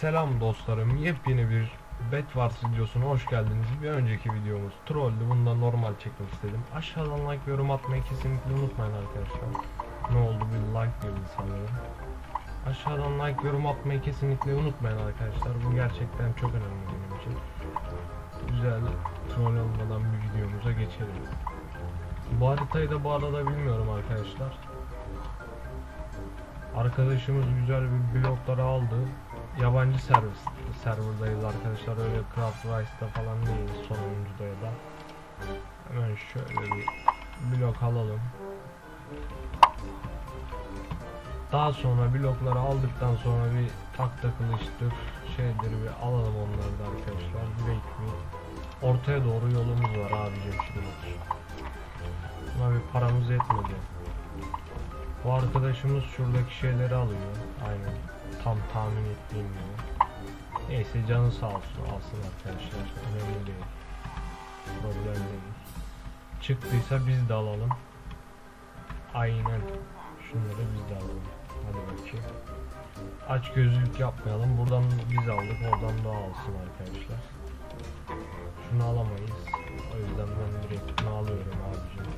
Selam dostlarım, yepyeni bir Bedwars videosuna hoş geldiniz. Bir önceki videomuz trolldü, bunu normal çekmek istedim. Aşağıdan like yorum atmayı kesinlikle unutmayın arkadaşlar. Ne oldu bir like geldi sanırım. Aşağıdan like yorum atmayı kesinlikle unutmayın arkadaşlar. Bu gerçekten çok önemli benim için. Güzel troll olmadan bir videomuza geçelim. Bu haritayı da bu bilmiyorum arkadaşlar. Arkadaşımız güzel bir blokları aldı. Yabancı servis serverdayız arkadaşlar. Öyle Craft Rice'da falan değil sonuncuda ya da. Hemen şöyle bir blok alalım. Daha sonra blokları aldıktan sonra bir takta kılıçtır şeydir bir alalım onları da arkadaşlar. Direkt bir ortaya doğru yolumuz var abicim şimdi. Buna bir paramız yetmedi. Bu arkadaşımız şuradaki şeyleri alıyor. Aynen. Tam tahmin ettiğim gibi. Neyse canı sağ olsun alsın arkadaşlar. Önemli değil. Problem değil. Çıktıysa biz de alalım. Aynen. Şunları biz de alalım. Hadi bakayım. Aç gözlük yapmayalım. Buradan biz aldık. Oradan da alsın arkadaşlar. Şunu alamayız. O yüzden ben direkt bunu alıyorum abicim.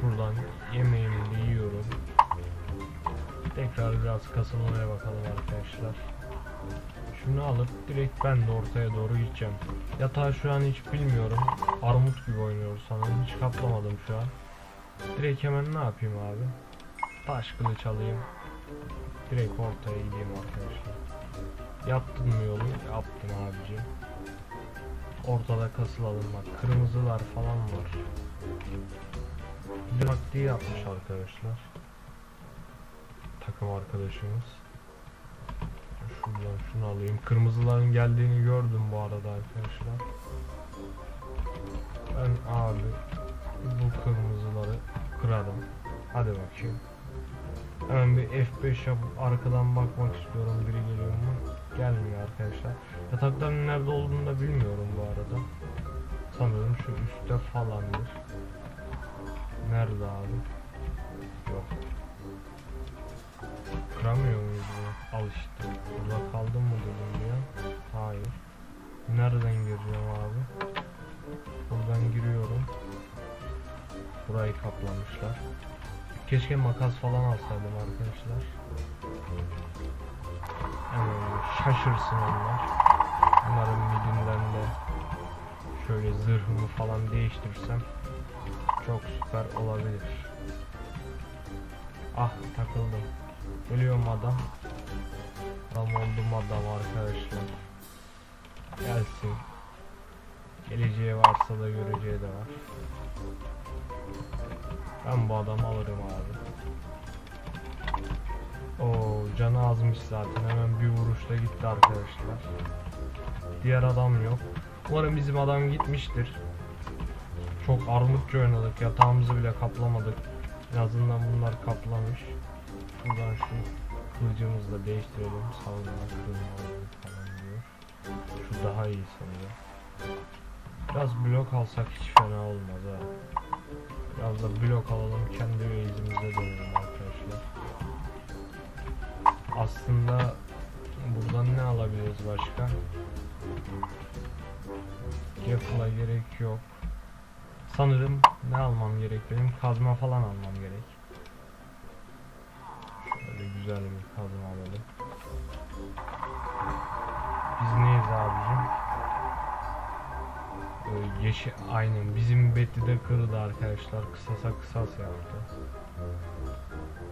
Şuradan yemeğimi de yiyorum. Tekrar biraz kasılmaya bakalım arkadaşlar. Şunu alıp direkt ben de ortaya doğru gideceğim. Yatağı şu an hiç bilmiyorum. Armut gibi oynuyoruz sanırım. Hiç kaplamadım şu an. Direkt hemen ne yapayım abi? Taş kılıç alayım. Direkt ortaya gideyim arkadaşlar. Yaptın mı yolu? Yaptım abicim. Ortada kasılalım bak. Kırmızılar falan var. Bir taktiği yapmış arkadaşlar takım arkadaşımız. Şuradan şunu alayım. Kırmızıların geldiğini gördüm bu arada arkadaşlar. Ben abi bu kırmızıları kırarım. Hadi bakayım. Hemen bir F5 yapıp arkadan bakmak istiyorum biri geliyor mu? Gelmiyor arkadaşlar. Yatakların nerede olduğunu da bilmiyorum bu arada. Sanırım şu üstte falandır. Nerede abi? Kaplamışlar. Keşke makas falan alsaydım arkadaşlar. Hemen şaşırsın onlar. Bunların midinden de şöyle zırhımı falan değiştirsem çok süper olabilir. Ah takıldım. Geliyorum adam. Adam oldum adam arkadaşlar. Gelsin. Geleceği varsa da göreceği de var. Ben bu adamı alırım abi. Oo canı azmış zaten hemen bir vuruşta gitti arkadaşlar. Diğer adam yok. Umarım bizim adam gitmiştir. Çok armutça oynadık yatağımızı bile kaplamadık. En azından bunlar kaplamış. Şuradan şu kılıcımızı da değiştirelim. Savunma kırılma falan diyor. Şu daha iyi sanırım. Biraz blok alsak hiç fena olmaz ha. Biraz da blok alalım kendi base'imize dönelim arkadaşlar. Aslında buradan ne alabiliriz başka? Gapla gerek yok. Sanırım ne almam gerek benim? Kazma falan almam gerek. Şöyle güzel bir kazma alalım. Biz neyiz abicim? Böyle yeşil aynen bizim Betty de kırdı arkadaşlar. Kısasa kısas yaptı.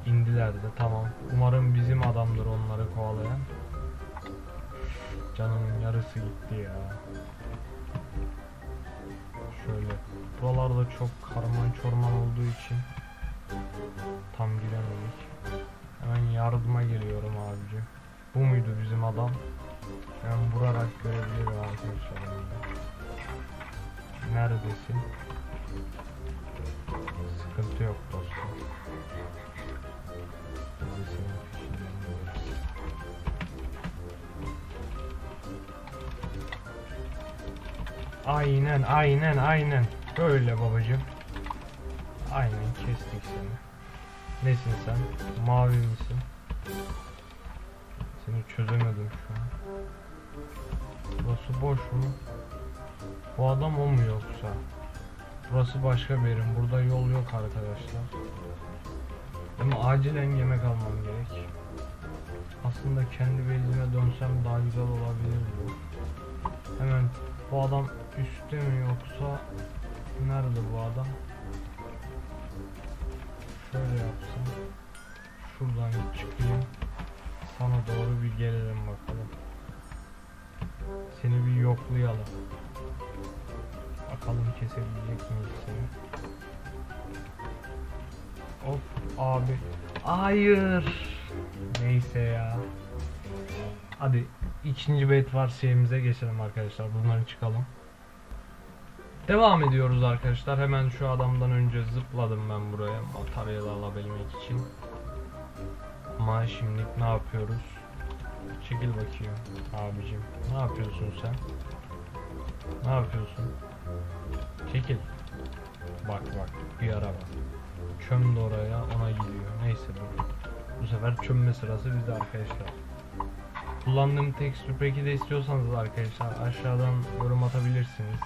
İndiler de tamam. Umarım bizim adamdır onları kovalayan. Canımın yarısı gitti ya. Şöyle. Buralarda çok karman çorman olduğu için tam giremedik. Hemen yardıma geliyorum abici. Bu muydu bizim adam? Ben vurarak görebilirim arkadaşlar. Neredesin? Sıkıntı yok dostum. Aynen aynen aynen. Böyle babacım. Aynen kestik seni. Nesin sen? Mavi misin? Seni çözemedim şu an. Burası boş mu? Bu adam o mu yoksa? Burası başka bir yerim. Burada yol yok arkadaşlar. Ama acilen yemek almam gerek. Aslında kendi bezime dönsem daha güzel olabilir bu. Hemen bu adam üstte mi yoksa nerede bu adam? Şöyle yapsam. Şuradan çıkayım. Sana doğru bir gelelim bakalım. Seni bir yoklayalım. Bakalım kesebilecek miyiz seni? Of abi. Hayır. Neyse ya. Hadi ikinci bait var şeyimize geçelim arkadaşlar. Bundan çıkalım. Devam ediyoruz arkadaşlar. Hemen şu adamdan önce zıpladım ben buraya materyal alabilmek için. Ama şimdi ne yapıyoruz? Çekil bakayım abicim. Ne yapıyorsun sen? Ne yapıyorsun? Çekil. Bak bak bir araba. Çömdü oraya ona gidiyor. Neyse bu. Bu sefer çömme sırası bizde arkadaşlar. Kullandığım tekstür peki de istiyorsanız arkadaşlar aşağıdan yorum atabilirsiniz.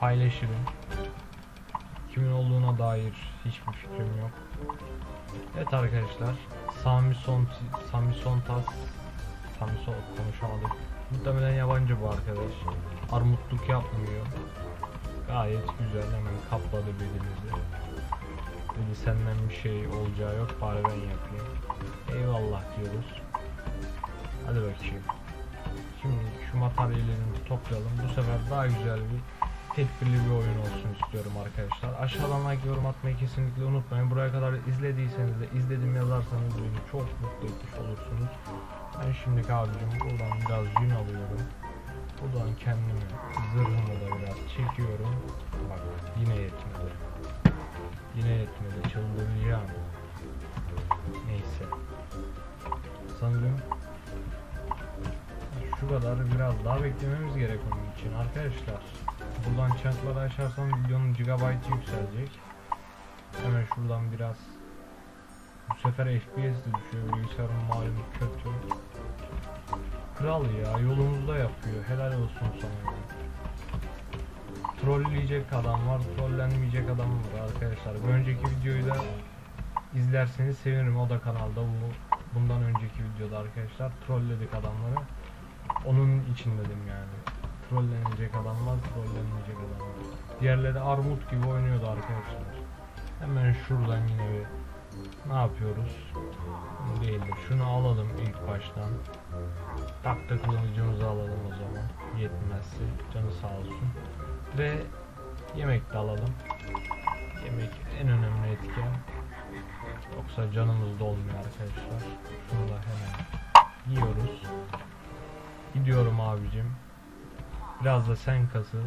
Paylaşırım. Kimin olduğuna dair hiçbir fikrim yok. Evet arkadaşlar. Sami Son Sami Sontas Sami Son konuşamadık. Muhtemelen yabancı bu arkadaş. Armutluk yapmıyor. Gayet güzel hemen kapladı belimizi. Dedi senden bir şey olacağı yok bari ben yapayım. Eyvallah diyoruz. Hadi bakayım. Şimdi şu materyallerimizi toplayalım. Bu sefer daha güzel bir tedbirli bir oyun olsun istiyorum arkadaşlar. Aşağıdan like yorum atmayı kesinlikle unutmayın. Buraya kadar izlediyseniz de izledim yazarsanız beni çok mutlu etmiş olursunuz. Ben şimdi abicim buradan biraz yün alıyorum. Buradan kendimi zırhımı da biraz çekiyorum. Bak yine yetmedi. Yine yetmedi. Çıldıracağım. Neyse. Sanırım şu kadar biraz daha beklememiz gerek onun için arkadaşlar. Buradan çantları açarsam videonun gigabyte yükselecek. Hemen şuradan biraz bu sefer FPS de düşüyor bilgisayarın malum kötü. Kral ya yolumuzda yapıyor helal olsun sana ya. Trolleyecek adam var, trollenmeyecek adam var arkadaşlar. Bir önceki videoyu da izlerseniz sevinirim o da kanalda bu bundan önceki videoda arkadaşlar trolledik adamları. Onun için dedim yani. Trollenecek adamlar, trollenmeyecek adamlar. Diğerleri armut gibi oynuyordu arkadaşlar. Hemen şuradan yine bir ne yapıyoruz? Bu değil de şunu alalım ilk baştan. Takta kılıcımızı alalım o zaman. Yetmezse canı sağ olsun. Ve yemek de alalım. Yemek en önemli etken. Yoksa canımız dolmuyor arkadaşlar. Şunu da hemen yiyoruz. Gidiyorum abicim. Biraz da sen kasıl.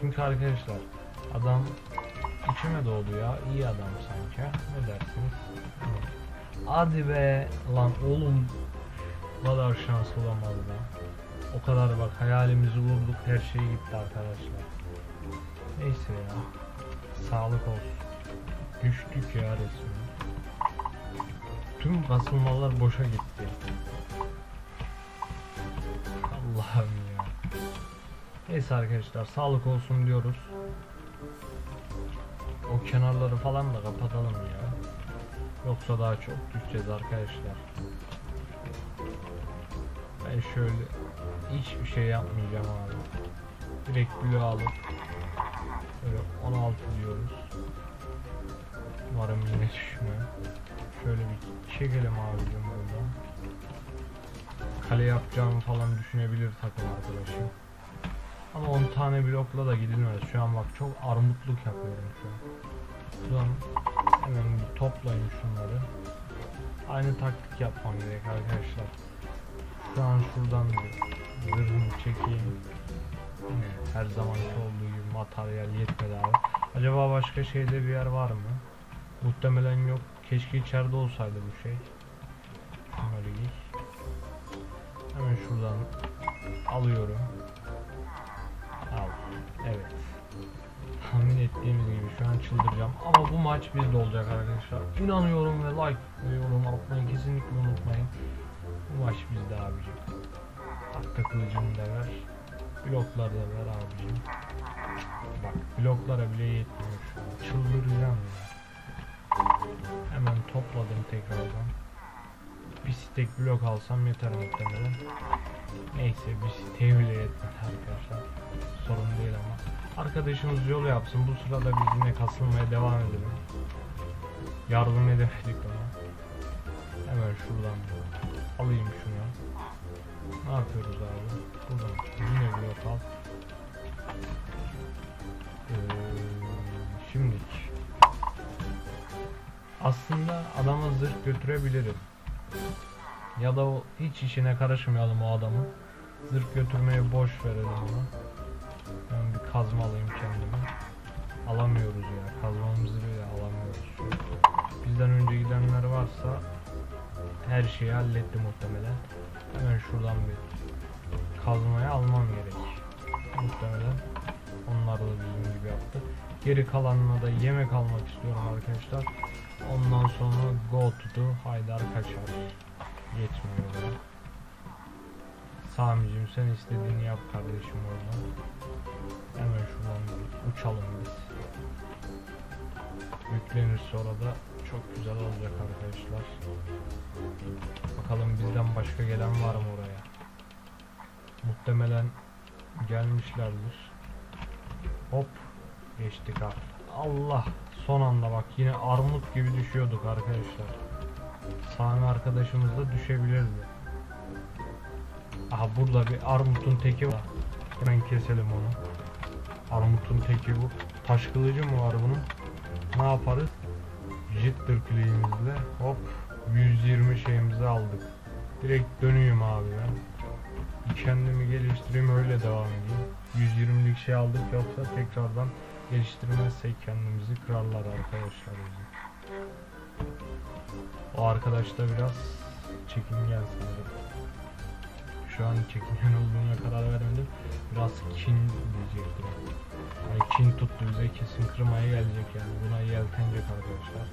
Çünkü arkadaşlar adam içime doğdu ya. İyi adam sanki. Ne dersiniz? Evet. Hadi be lan oğlum kadar şanslı olamaz lan. O kadar bak hayalimizi vurduk her şey gitti arkadaşlar. Neyse ya. Sağlık olsun. Düştük ya resmen. Tüm kasılmalar boşa gitti. Allah'ım ya. Neyse arkadaşlar sağlık olsun diyoruz. O kenarları falan da kapatalım ya. Yoksa daha çok düşeceğiz arkadaşlar. Ben şöyle hiçbir şey yapmayacağım abi. Direkt bloğu alıp böyle 16 diyoruz. Umarım yine düşmüyor. Şöyle bir çekelim abicim buradan. Kale yapacağımı falan düşünebilir takım arkadaşım. Ama 10 tane blokla da gidilmez. Şu an bak çok armutluk yapıyorum şu an. Şuradan hemen bir toplayın şunları. Aynı taktik yapmam gerek arkadaşlar. Şu an şuradan bir zırhımı çekeyim. Yine her zamanki olduğu gibi materyal yetmedi abi. Acaba başka şeyde bir yer var mı? Muhtemelen yok. Keşke içeride olsaydı bu şey. Hemen şuradan alıyorum. Evet. Tahmin ettiğimiz gibi şu an çıldıracağım. Ama bu maç bizde olacak arkadaşlar. İnanıyorum ve like ve yorum atmayı kesinlikle unutmayın. Bu maç bizde abicim. Tahta kılıcını da ver. Blokları da ver abicim. Bak bloklara bile yetmiyor şu an. Çıldıracağım ya. Hemen topladım tekrardan. Bir stek blok alsam yeter muhtemelen. Neyse bir siteğe bile yetmedi arkadaşlar. Sorun değil ama. Arkadaşımız yol yapsın. Bu sırada biz yine kasılmaya devam edelim. Yardım edemedik ona. Hemen şuradan alayım şunu. Ne yapıyoruz abi? Buradan yine blok al. Ee, şimdilik. Aslında adama zırh götürebilirim. Ya da o hiç işine karışmayalım o adamın. Zırh götürmeyi boş verelim ona. Kazma alayım kendime. Alamıyoruz ya. Kazmamızı bile alamıyoruz. Bizden önce gidenler varsa her şeyi halletti muhtemelen. Hemen şuradan bir kazmayı almam gerek. Muhtemelen onlar da bizim gibi yaptı. Geri kalanına da yemek almak istiyorum arkadaşlar. Ondan sonra go to the Haydar kaçar. Yetmiyor bana. Sami'cim sen istediğini yap kardeşim orada. Hemen şuradan bir uçalım biz. Yüklenir sonra da çok güzel olacak arkadaşlar. Bakalım bizden başka gelen var mı oraya? Muhtemelen gelmişlerdir. Hop geçtik abi. Allah son anda bak yine armut gibi düşüyorduk arkadaşlar. Sami arkadaşımız da düşebilirdi. Aha burada bir armutun teki var. Hemen keselim onu. Armutun teki bu. Taş kılıcı mı var bunun? Ne yaparız? Jitter kliğimizle hop 120 şeyimizi aldık. Direkt dönüyorum abi ben. Kendimi geliştireyim öyle devam edeyim. 120'lik şey aldık yoksa tekrardan geliştirmezsek kendimizi kırarlar arkadaşlar bizi. O arkadaş da biraz çekingen sanırım. Şu an çekingen olduğuna karar vermedim. Biraz kin diyecektim. Yani kin tuttu bize kesin kırmaya gelecek yani. Buna yeltenecek arkadaşlar.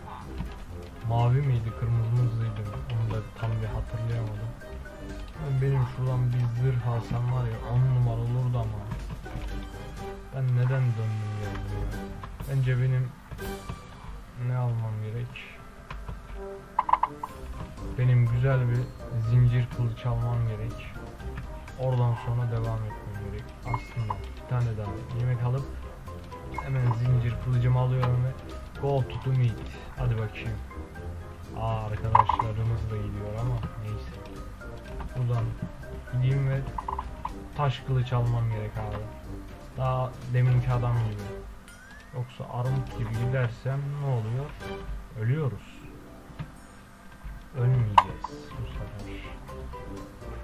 Mavi miydi kırmızı mıydı onu da tam bir hatırlayamadım. Ben benim şuradan bir zırh alsam var ya 10 numara olurdu ama. Ben neden döndüm geldim ya? Bence benim ne almam gerek? Benim güzel bir zincir kılıç almam gerek. Oradan sonra devam etmem gerek. Aslında bir tane daha yemek alıp hemen zincir kılıcımı alıyorum ve go to the meat. Hadi bakayım. Aa arkadaşlarımız da gidiyor ama neyse. Buradan gideyim ve taş kılıç almam gerek abi. Daha deminki adam gibi. Yoksa armut gibi gidersem ne oluyor? Ölüyoruz. Ölmeyeceğiz bu sefer.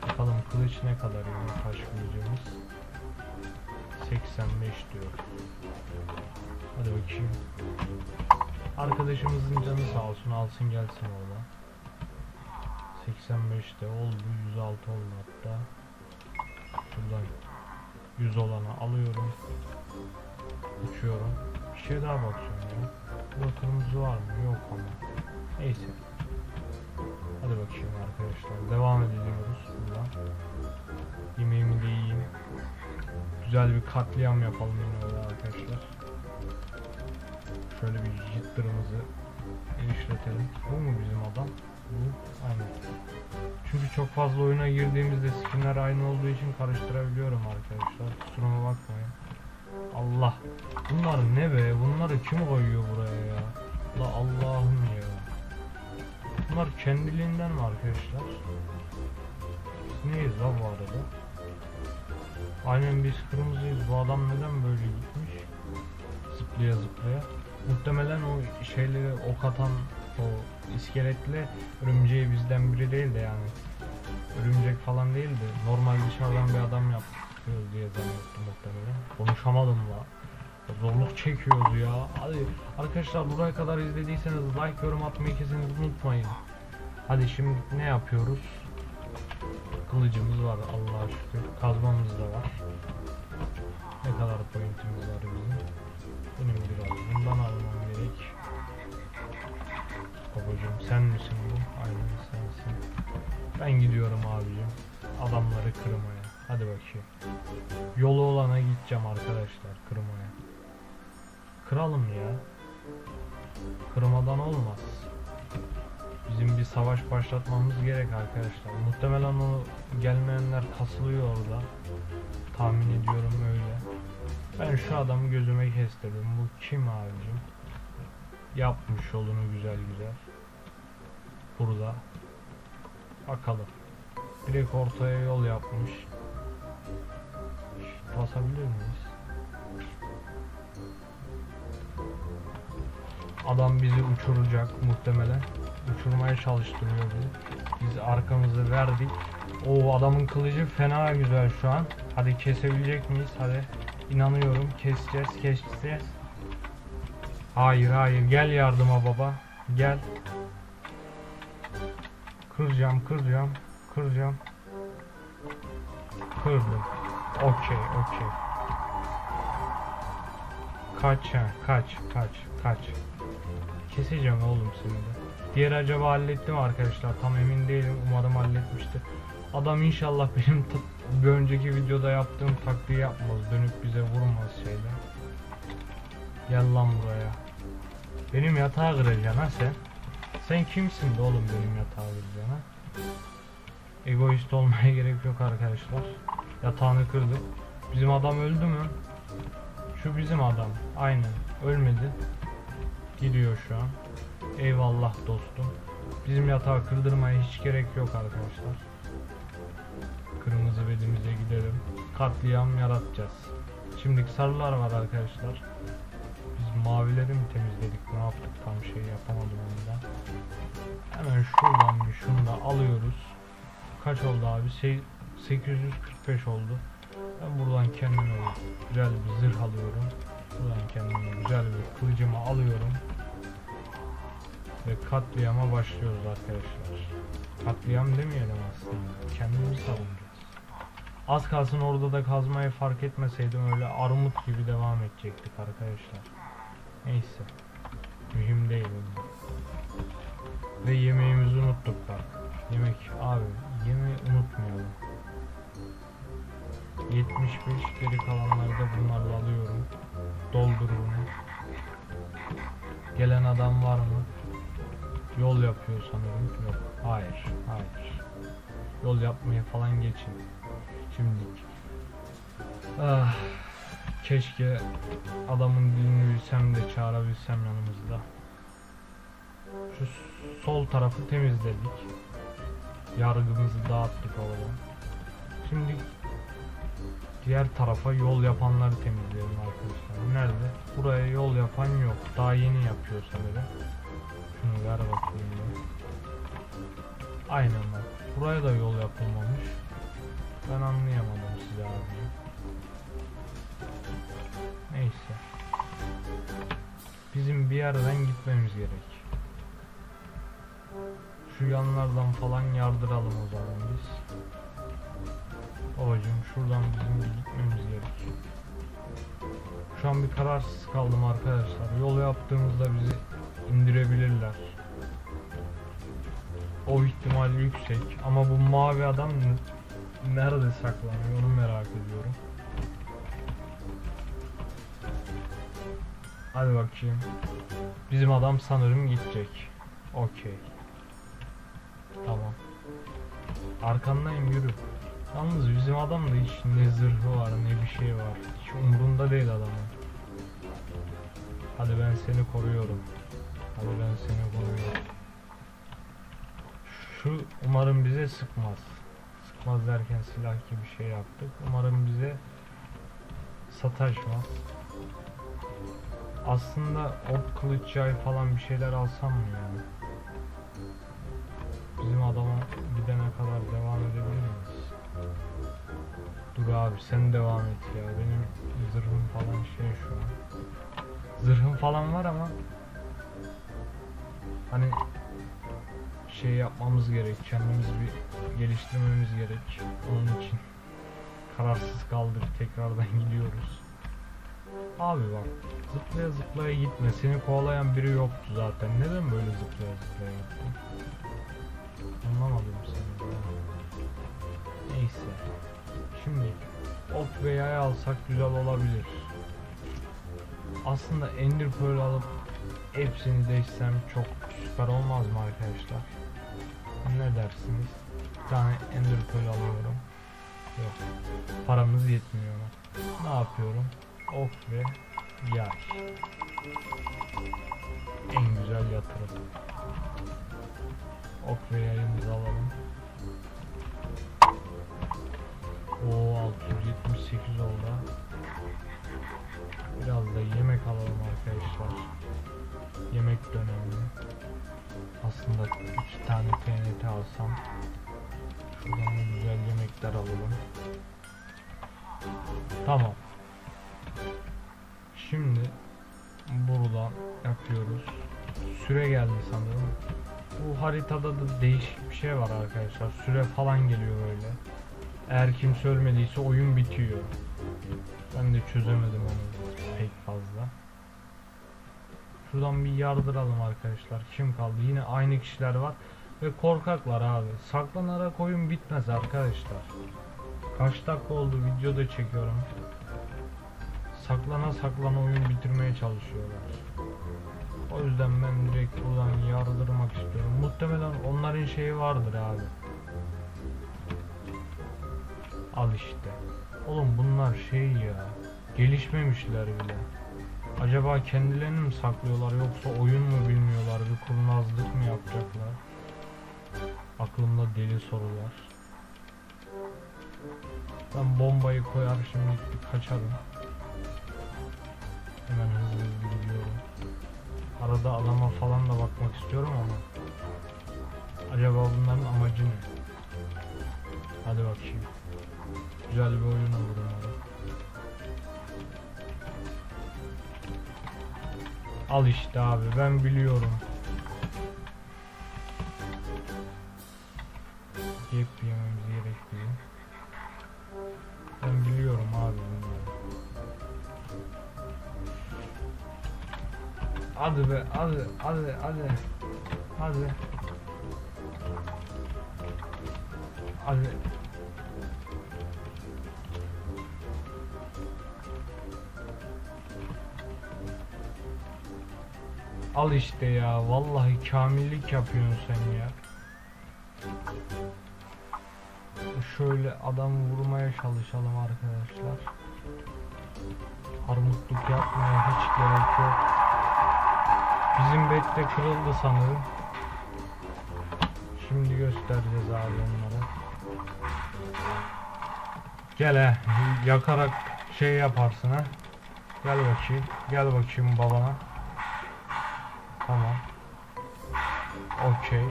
Bakalım kılıç ne kadar yani taş kılıcımız. 85 diyor. Hadi bakayım. Arkadaşımızın canı sağ olsun alsın gelsin orada. 85'te oldu 106 oldu hatta. Şuradan 100 olanı alıyorum. Uçuyorum. Bir şey daha bakıyorum ya. Burada kırmızı var mı? Yok ama. Neyse. Hadi bakayım arkadaşlar. Devam ediyoruz buradan. Yemeğimi de yiyeyim. Güzel bir katliam yapalım yine orada arkadaşlar. Şöyle bir jitter'ımızı genişletelim. Bu mu bizim adam? Bu. Aynen. Çünkü çok fazla oyuna girdiğimizde skinler aynı olduğu için karıştırabiliyorum arkadaşlar. Kusuruma bakmayın. Allah. Bunlar ne be? Bunları kim koyuyor buraya ya? La Allah'ım. Bunlar kendiliğinden mi arkadaşlar? Biz neyiz la bu arada? Aynen biz kırmızıyız. Bu adam neden böyle gitmiş? Zıplaya zıplaya. Muhtemelen o şeyleri ok atan o iskeletle örümceği bizden biri değil de yani örümcek falan değil de normal dışarıdan bir adam yapıyor diye zannettim muhtemelen. Konuşamadım la. Zorluk çekiyoruz ya. Hadi arkadaşlar buraya kadar izlediyseniz like yorum atmayı kesinlikle unutmayın. Hadi şimdi ne yapıyoruz? Kılıcımız var Allah'a şükür. Kazmamız da var. Ne kadar pointimiz var bizim? Benim biraz bundan almam gerek. Babacım sen misin bu? Aynen sensin. Ben gidiyorum abicim. Adamları kırmaya. Hadi bakayım. Yolu olana gideceğim arkadaşlar kırmaya. Kıralım ya. Kırmadan olmaz. Bizim bir savaş başlatmamız gerek arkadaşlar. Muhtemelen o gelmeyenler kasılıyor orada. Tahmin ediyorum öyle. Ben şu adamı gözüme kestirdim. Bu kim abicim? Yapmış yolunu güzel güzel. Burada. Bakalım. Direkt ortaya yol yapmış. Basabilir miyiz? Adam bizi uçuracak muhtemelen. Uçurmaya çalıştırıyor bizi. Biz arkamızı verdik. O adamın kılıcı fena güzel şu an. Hadi kesebilecek miyiz? Hadi. İnanıyorum. Keseceğiz, keseceğiz. Hayır, hayır. Gel yardıma baba. Gel. Kıracağım, kıracağım, kıracağım. Kırdım. Okey, okey. Kaç ha, kaç, kaç, kaç. Keseceğim oğlum seni de. Diğer acaba hallettim arkadaşlar. Tam emin değilim. Umarım halletmiştir. Adam inşallah benim bir önceki videoda yaptığım taktiği yapmaz. Dönüp bize vurmaz şeyden. Gel lan buraya. Benim yatağı kıracaksın ha sen. Sen kimsin de oğlum benim yatağı kıracaksın ha? Egoist olmaya gerek yok arkadaşlar. Yatağını kırdık. Bizim adam öldü mü? Şu bizim adam. Aynen. Ölmedi. Gidiyor şu an. Eyvallah dostum. Bizim yatağı kırdırmaya hiç gerek yok arkadaşlar. Kırmızı bedimize gidelim. Katliam yaratacağız. Şimdi sarılar var arkadaşlar. Biz mavileri mi temizledik? Ne yaptık? Tam şey yapamadım onda. Hemen şuradan bir şunu da alıyoruz. Kaç oldu abi? Şey, 845 oldu. Ben buradan kendime güzel bir zırh alıyorum. Buradan kendime güzel bir kılıcımı alıyorum. Ve katliama başlıyoruz arkadaşlar. Katliam demeyelim aslında. Kendimizi savunacağız. Az kalsın orada da kazmayı fark etmeseydim öyle armut gibi devam edecektik arkadaşlar. Neyse. Mühim değil bu. Ve yemeğimizi unuttuk bak. Yemek abi yemeği unutmayalım. 75 geri kalanları da bunlarla Gelen adam var mı? Yol yapıyor sanırım. Yok. Hayır. Hayır. Yol yapmaya falan geçin. Şimdilik. Ah, keşke adamın dilini bilsem de çağırabilsem yanımızda. Şu sol tarafı temizledik. Yargımızı dağıttık oradan. Şimdi diğer tarafa yol yapanları temizleyelim arkadaşlar. Nerede? Buraya yol yapan yok. Daha yeni yapıyor sanırım. Şunu ver bakayım. bir. Aynen bak. Buraya da yol yapılmamış. Ben anlayamadım size abi. Neyse. Bizim bir yerden gitmemiz gerek. Şu yanlardan falan yardıralım o zaman biz. Babacım şuradan bizim gitmemiz gerek. Şu an bir kararsız kaldım arkadaşlar. Yol yaptığımızda bizi indirebilirler. O ihtimal yüksek ama bu mavi adam nerede saklanıyor onu merak ediyorum. Hadi bakayım. Bizim adam sanırım gidecek. Okey. Tamam. Arkandayım yürü. Yalnız bizim adamda hiç ne zırhı var ne bir şey var. Hiç umurunda değil adamın. Hadi ben seni koruyorum. Hadi ben seni koruyorum. Şu umarım bize sıkmaz. Sıkmaz derken silah gibi bir şey yaptık. Umarım bize sataşmaz. Aslında ok kılıç yay falan bir şeyler alsam mı yani? Dur abi sen devam et ya. Benim zırhım falan şey şu an. Zırhım falan var ama hani şey yapmamız gerek. Kendimizi bir geliştirmemiz gerek. Onun için kararsız kaldık. Tekrardan gidiyoruz. Abi bak zıplaya zıplaya gitme. Seni kovalayan biri yoktu zaten. Neden böyle zıplaya zıplaya gittin? Anlamadım seni. Ok ve yay alsak güzel olabilir. Aslında Ender Pearl alıp hepsini değişsem çok süper olmaz mı arkadaşlar? Ne dersiniz? Bir tane Ender Pearl alıyorum. Yok. Paramız yetmiyor. Ne yapıyorum? Ok ve yay. En güzel yatırım. Ok ve yayımızı alalım. O 678 oldu. Biraz da yemek alalım arkadaşlar. Yemek de önemli. Aslında iki tane TNT alsam Şuradan da güzel yemekler alalım. Tamam. Şimdi buradan yapıyoruz. Süre geldi sanırım. Bu haritada da değişik bir şey var arkadaşlar. Süre falan geliyor böyle. Eğer kimse ölmediyse oyun bitiyor. Ben de çözemedim onu pek fazla. Şuradan bir yardıralım arkadaşlar. Kim kaldı? Yine aynı kişiler var. Ve korkaklar abi. Saklanarak oyun bitmez arkadaşlar. Kaç dakika oldu videoda çekiyorum. Saklana saklana oyun bitirmeye çalışıyorlar. O yüzden ben direkt buradan yardırmak istiyorum. Muhtemelen onların şeyi vardır abi. Al işte. Oğlum bunlar şey ya. Gelişmemişler bile. Acaba kendilerini mi saklıyorlar yoksa oyun mu bilmiyorlar? Bir kurnazlık mı yapacaklar? Aklımda deli sorular. Ben bombayı koyar şimdi bir kaçarım. Hemen hızlı hızlı gidiyorum. Arada adama falan da bakmak istiyorum ama. Acaba bunların amacı ne? Hadi bakayım. Güzel bir oyun olur umarım. Al işte abi ben biliyorum. Yep yememiz gerekiyor. Ben biliyorum abi bunları. Hadi be hadi hadi hadi. Hadi. Hadi. Al işte ya vallahi kamillik yapıyorsun sen ya. Şöyle adam vurmaya çalışalım arkadaşlar. Armutluk yapmaya hiç gerek yok. Bizim bet de kırıldı sanırım. Şimdi göstereceğiz abi onlara. Gel he, yakarak şey yaparsın ha. Gel bakayım, gel bakayım babana. Tamam. Okey.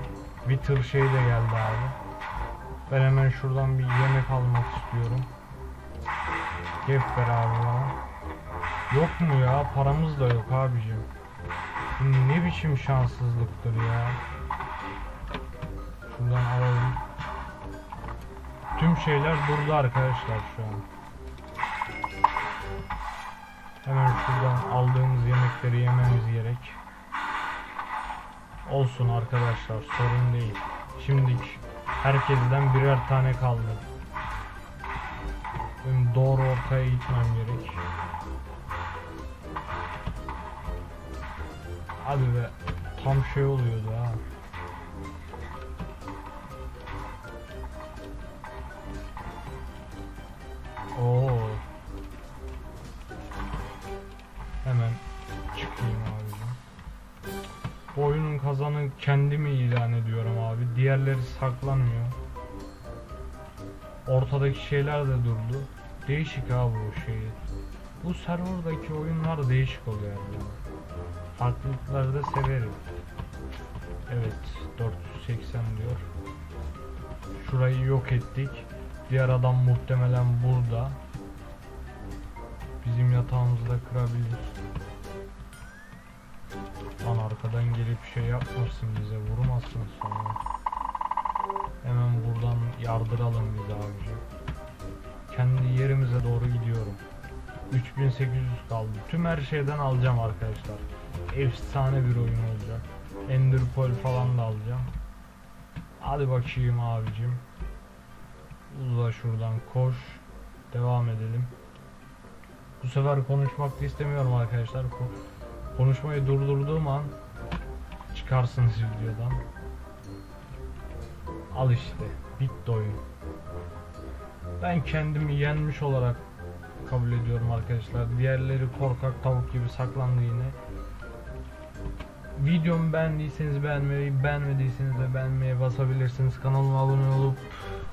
Bir tır şey de geldi abi. Ben hemen şuradan bir yemek almak istiyorum. Gef ver abi bana. Yok mu ya? Paramız da yok abicim. Bu ne biçim şanssızlıktır ya. Şuradan alalım. Tüm şeyler durdu arkadaşlar şu an. Hemen şuradan aldığımız yemekleri yememiz gerek. Olsun arkadaşlar sorun değil. Şimdi herkesten birer tane kaldı. Benim doğru ortaya gitmem gerek. Hadi be tam şey oluyordu ha. Kendimi ilan ediyorum abi. Diğerleri saklanmıyor. Ortadaki şeyler de durdu. Değişik abi bu şey. Bu serverdaki oyunlar değişik oluyor yani. Farklılıkları da severim. Evet 480 diyor. Şurayı yok ettik. Diğer adam muhtemelen burada. Bizim yatağımızı da kırabilir. Arkadan gelip şey yapmasın bize vurmasın sonra. Hemen buradan yardıralım biz abici. Kendi yerimize doğru gidiyorum. 3800 kaldı. Tüm her şeyden alacağım arkadaşlar. Efsane bir oyun olacak. Ender falan da alacağım. Hadi bakayım abicim. Uza şuradan koş. devam edelim. Bu sefer konuşmak da istemiyorum arkadaşlar. Ko- konuşmayı durdurduğum an çıkarsınız videodan. Al işte. Bitti oyun. Ben kendimi yenmiş olarak kabul ediyorum arkadaşlar. Diğerleri korkak tavuk gibi saklandı yine. Videomu beğendiyseniz beğenmeyi, beğenmediyseniz de beğenmeye basabilirsiniz. Kanalıma abone olup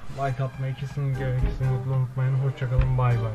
like atmayı kesinlikle kesinlikle unutmayın. Hoşçakalın, bay bay.